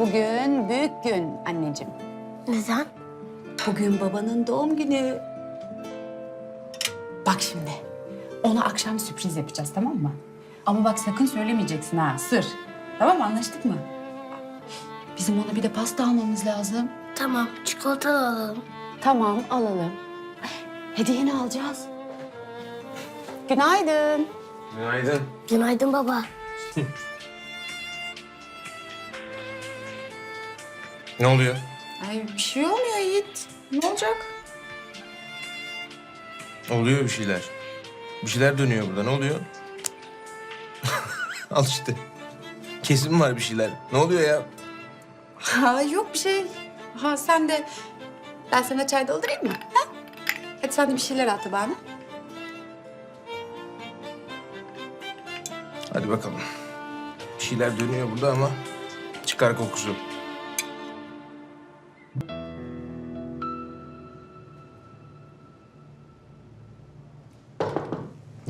Bugün büyük gün anneciğim. Neden? Bugün babanın doğum günü. Bak şimdi. Ona akşam sürpriz yapacağız tamam mı? Ama bak sakın söylemeyeceksin ha. Sır. Tamam mı? Anlaştık mı? Bizim ona bir de pasta almamız lazım. Tamam, çikolata da alalım. Tamam alalım. Hediyeni alacağız. Günaydın. Günaydın. Günaydın baba. Ne oluyor? Ay bir şey olmuyor Yiğit. Ne olacak? Oluyor bir şeyler. Bir şeyler dönüyor burada. Ne oluyor? Al işte. Kesin var bir şeyler. Ne oluyor ya? Ha yok bir şey. Ha sen de ben sana çay doldurayım mı? Ha? Hadi sen de bir şeyler at bana. Hadi bakalım. Bir şeyler dönüyor burada ama çıkar kokusu.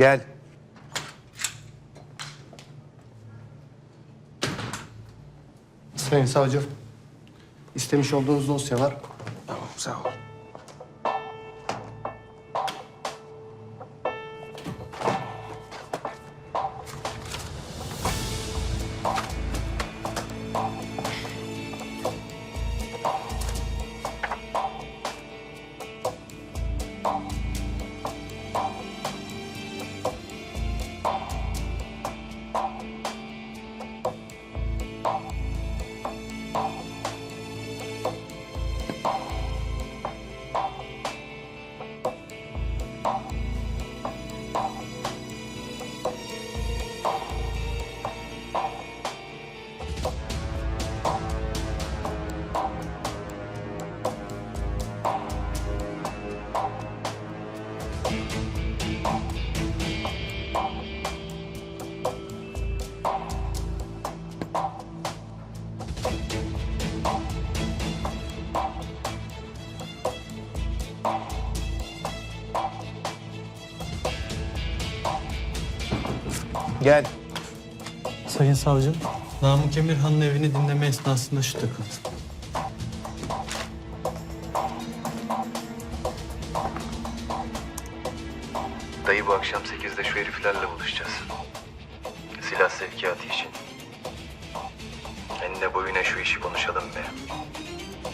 Gel. Sayın savcım, istemiş olduğunuz dosya var. Tamam sağ ol. Gel. Sayın savcım, Namık Emirhan'ın evini dinleme esnasında şu takıldı. Dayı bu akşam 8'de şu heriflerle buluşacağız. Silah sevkiyatı için. Enine boyuna şu işi konuşalım be.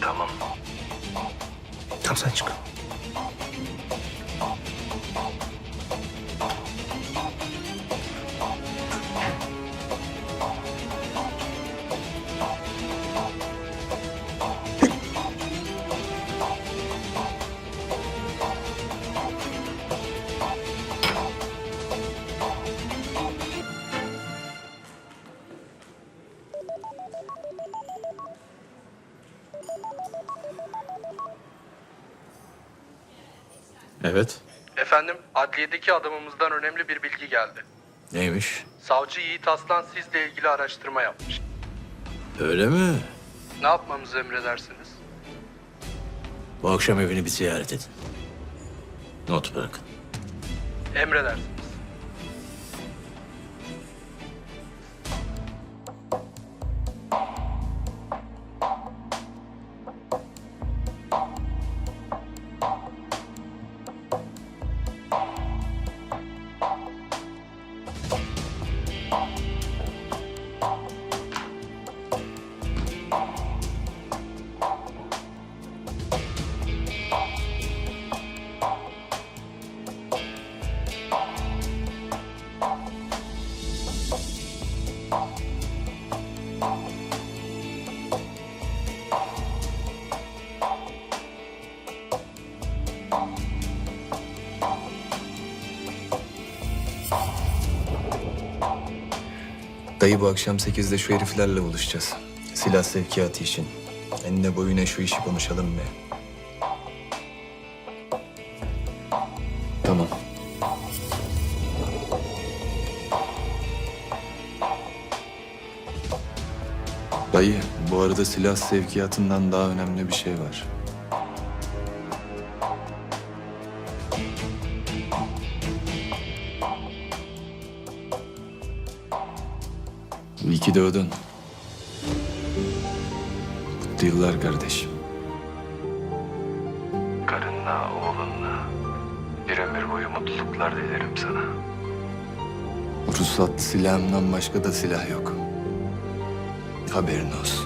Tamam. Tamam sen çık. Evet. Efendim, adliyedeki adamımızdan önemli bir bilgi geldi. Neymiş? Savcı Yiğit Aslan sizle ilgili araştırma yapmış. Öyle mi? Ne yapmamızı emredersiniz? Bu akşam evini bir ziyaret edin. Not bırakın. Emredersiniz. Dayı bu akşam 8'de şu heriflerle buluşacağız. Silah sevkiyatı için. Enine boyuna şu işi konuşalım be. Tamam. Dayı, bu arada silah sevkiyatından daha önemli bir şey var. Ki doğdun. Mutlu yıllar kardeşim. Karınla, oğlunla bir ömür boyu mutluluklar dilerim sana. Ruhsatlı silahımdan başka da silah yok. Haberin olsun.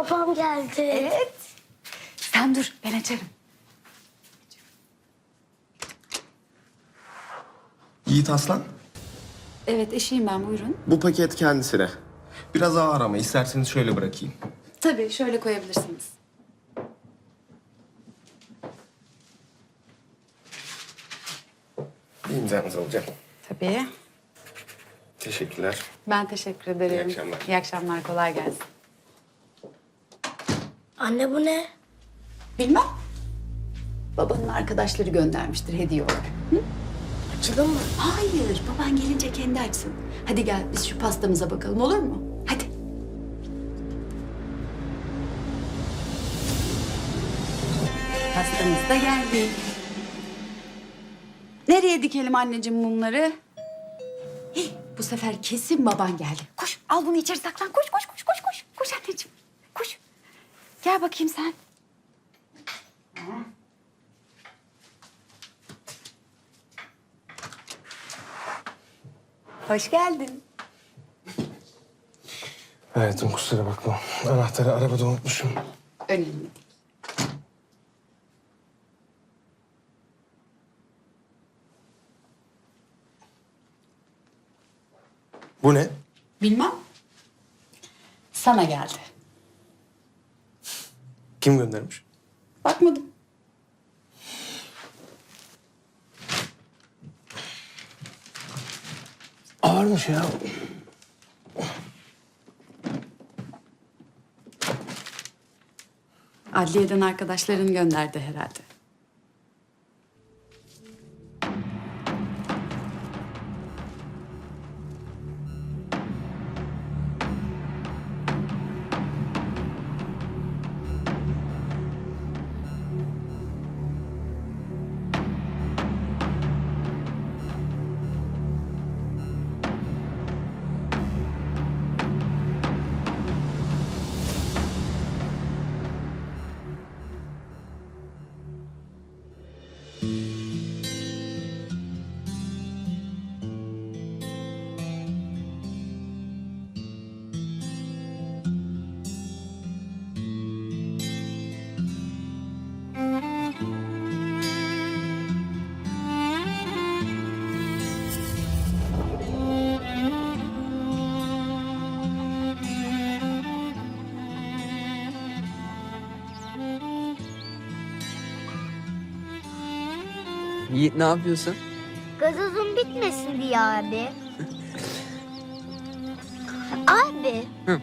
Babam geldi. Evet. Sen dur ben açarım. Yiğit Aslan. Evet eşiyim ben buyurun. Bu paket kendisine. Biraz ağır ama isterseniz şöyle bırakayım. Tabii şöyle koyabilirsiniz. İmzanızı alacağım. Tabii. Teşekkürler. Ben teşekkür ederim. İyi akşamlar. İyi akşamlar kolay gelsin. Anne bu ne? Bilmem. Babanın arkadaşları göndermiştir hediye olarak. Açılır mı? Hayır, baban gelince kendi açsın. Hadi gel biz şu pastamıza bakalım olur mu? Hadi. Pastamız da geldi. Nereye dikelim anneciğim mumları? Hih, bu sefer kesin baban geldi. Koş, al bunu içeri saklan. Koş, koş, koş, koş, koş. Koş anneciğim. Gel bakayım sen. Hoş geldin. Hayatım kusura bakma. Anahtarı arabada unutmuşum. Önemli değil. Bu ne? Bilmem. Sana geldi. Kim göndermiş? Bakmadım. Ağırmış ya. Adliyeden arkadaşların gönderdi herhalde. Yiğit ne yapıyorsun? Gazozun bitmesin diye abi. abi. Hı.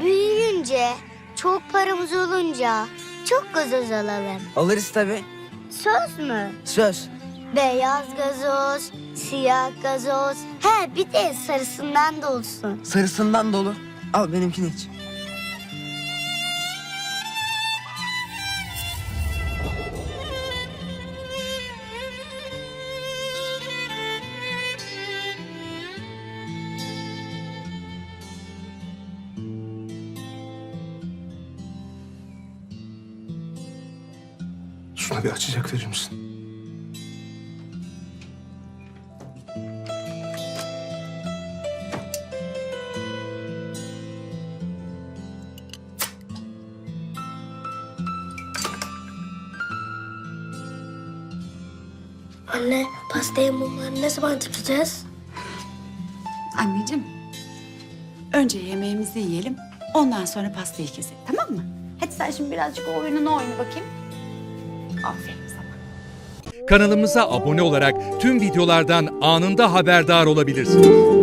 Büyüyünce, çok paramız olunca çok gazoz alalım. Alırız tabii. Söz mü? Söz. Beyaz gazoz, siyah gazoz. He bir de sarısından da olsun. Sarısından dolu. Al benimkini iç. Şuna bir açacak verir misin? Anne pastaya mumları ne zaman tutacağız? Anneciğim, önce yemeğimizi yiyelim, ondan sonra pastayı keselim, tamam mı? Hadi sen şimdi birazcık o oyununu oyna bakayım. Aferin sana. Kanalımıza abone olarak tüm videolardan anında haberdar olabilirsiniz.